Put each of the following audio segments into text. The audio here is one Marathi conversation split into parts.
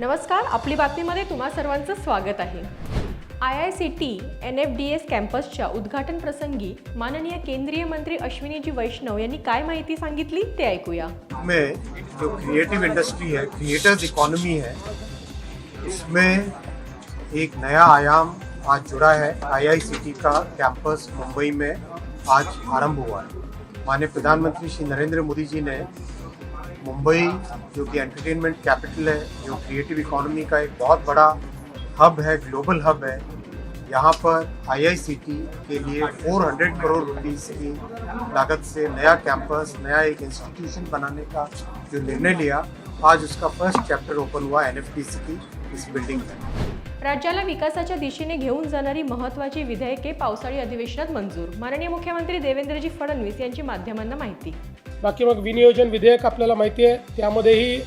नमस्कार आपली बातमीमध्ये तुम्हा सर्वांचं स्वागत आहे. I I C T N F D S कॅम्पसच्या उद्घाटन प्रसंगी माननीय केंद्रीय मंत्री अश्विनीजी वैष्णव यांनी काय माहिती सांगितली ते ऐकूया. में जो क्रिएटिव इंडस्ट्री है क्रिएटर्स इकोनॉमी है इसमें एक नया आयाम आज जुड़ा है आईआईसीटी का कैंपस मुंबई में आज आरंभ हुआ है। माननीय प्रधानमंत्री श्री नरेंद्र मोदी जी ने मुंबई जो कि एंटरटेनमेंट कैपिटल है जो क्रिएटिव इकोनॉमी का एक बहुत बड़ा हब है ग्लोबल हब है यहाँ पर आईआईसीटी के लिए 400 करोड़ रुपीस की लागत से नया कैंपस नया एक इंस्टीट्यूशन बनाने का जो निर्णय लिया आज उसका फर्स्ट चैप्टर ओपन हुआ एन की इस बिल्डिंग में। राज्याला विकासाच्या दिशेने घेऊन जाणारी महत्त्वाची विधेयके पावसाळी अधिवेशनात मंजूर. माननीय मुख्यमंत्री देवेंद्रजी फडणवीस यांची माध्यमांना माहिती. बाकी मग विनियोजन विधेयक आपल्याला माहिती आहे. त्यामध्येही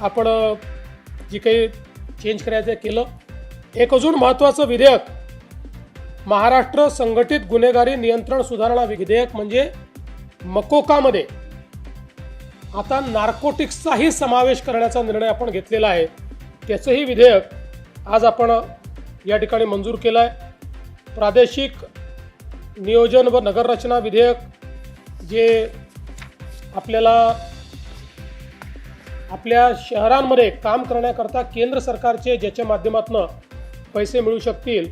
आपण जे जी काही चेंज करायचं आहे केलं. एक अजून महत्त्वाचं विधेयक महाराष्ट्र संघटित गुन्हेगारी नियंत्रण सुधारणा विधेयक म्हणजे मकोकामध्ये. आता नार्कोटिक्सचाही समावेश करण्याचा निर्णय आपण घेतलेला आहे. त्याचंही विधेयक आज आपण या ठिकाणी मंजूर केलं आहे प्रादेशिक नियोजन व नगररचना विधेयक जे आपल्याला आपल्या शहरांमध्ये काम करण्याकरता केंद्र सरकारचे ज्याच्या माध्यमातून पैसे मिळू शकतील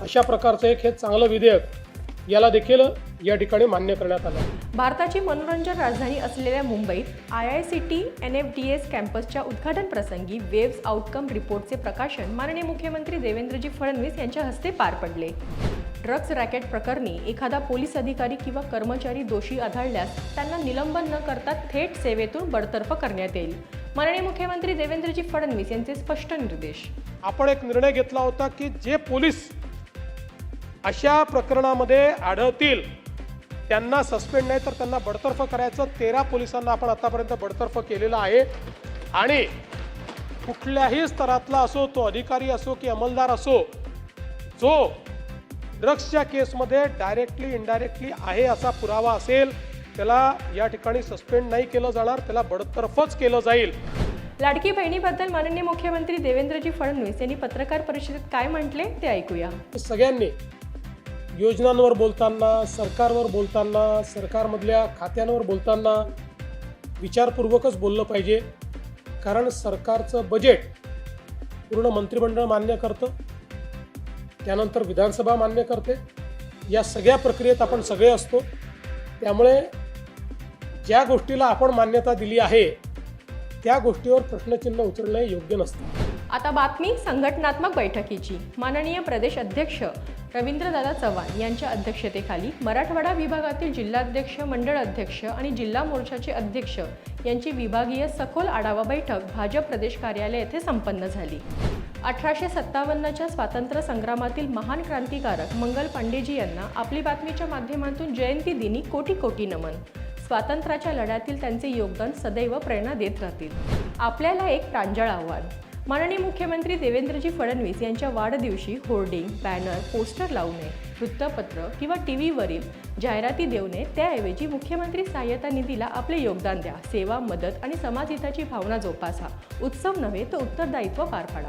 अशा प्रकारचं एक हे चांगलं विधेयक याला देखील या ठिकाणी मान्य करण्यात आलं. भारताची मनोरंजन राजधानी असलेल्या मुंबईत I I C T N F D S कॅम्पसच्या उद्घाटन प्रसंगी वेव्स आउटकम रिपोर्टचे प्रकाशन माननीय मुख्यमंत्री देवेंद्रजी फडणवीस यांच्या हस्ते पार पडले. ड्रग्ज रॅकेट प्रकरणी एखादा पोलीस अधिकारी किंवा कर्मचारी दोषी आढळल्यास त्यांना निलंबन न करता थेट सेवेतून बडतर्फ करण्यात येईल. माननीय मुख्यमंत्री देवेंद्रजी फडणवीस यांचे स्पष्ट निर्देश. आपण एक निर्णय घेतला होता की जे पोलीस अशा प्रकरणामध्ये आढळतील त्यांना सस्पेंड नाही तर त्यांना बडतर्फ करायचं. तेरा पोलिसांना आपण आतापर्यंत बडतर्फ केलेलं आहे. आणि कुठल्याही स्तरातला असो तो अधिकारी असो की अंमलदार असो जो ड्रग्सच्या केसमध्ये डायरेक्टली इनडायरेक्टली आहे असा पुरावा असेल त्याला या ठिकाणी सस्पेंड नाही केलं जाणार त्याला बडतर्फच केलं जाईल. लाडकी बहिणीबद्दल माननीय मुख्यमंत्री देवेंद्रजी फडणवीस यांनी पत्रकार परिषदेत काय म्हटले ते ऐकूया. सगळ्यांनी योजनांवर बोलताना सरकारवर बोलताना सरकारमधल्या खात्यांवर बोलताना विचारपूर्वकच बोललं पाहिजे. कारण सरकारचं बजेट पूर्ण मंत्रिमंडळ मान्य करतं. त्यानंतर विधानसभा मान्य करते या सगळ्या प्रक्रियेत आपण सगळे असतो. त्यामुळे ज्या गोष्टीला आपण मान्यता दिली आहे त्या गोष्टीवर प्रश्नचिन्ह उचलणे हे योग्य नसतं. आता बातमी संघटनात्मक बैठकीची. माननीय प्रदेश अध्यक्ष रवींद्रदादा चव्हाण यांच्या अध्यक्षतेखाली मराठवाडा विभागातील जिल्हाध्यक्ष मंडळ अध्यक्ष आणि जिल्हा मोर्चाचे अध्यक्ष यांची विभागीय सखोल आढावा बैठक भाजप प्रदेश कार्यालय येथे संपन्न झाली. अठराशे सत्तावन्नच्या स्वातंत्र्य संग्रामातील महान क्रांतिकारक मंगल पांडेजी यांना आपली बातमीच्या माध्यमातून जयंती दिनी कोटी कोटी नमन. स्वातंत्र्याच्या लढ्यातील त्यांचे योगदान सदैव प्रेरणा देत राहतील. आपल्याला एक प्रांजळ आव्हान. माननीय मुख्यमंत्री देवेंद्रजी फडणवीस यांच्या वाढदिवशी होर्डिंग बॅनर पोस्टर लावू नये वृत्तपत्र किंवा टी व्हीवरील जाहिराती देऊ नये त्याऐवजी मुख्यमंत्री सहाय्यता निधीला आपले योगदान द्या. सेवा मदत आणि समाजहिताची भावना जोपासा. उत्सव नव्हे तर उत्तरदायित्व पार पाडा.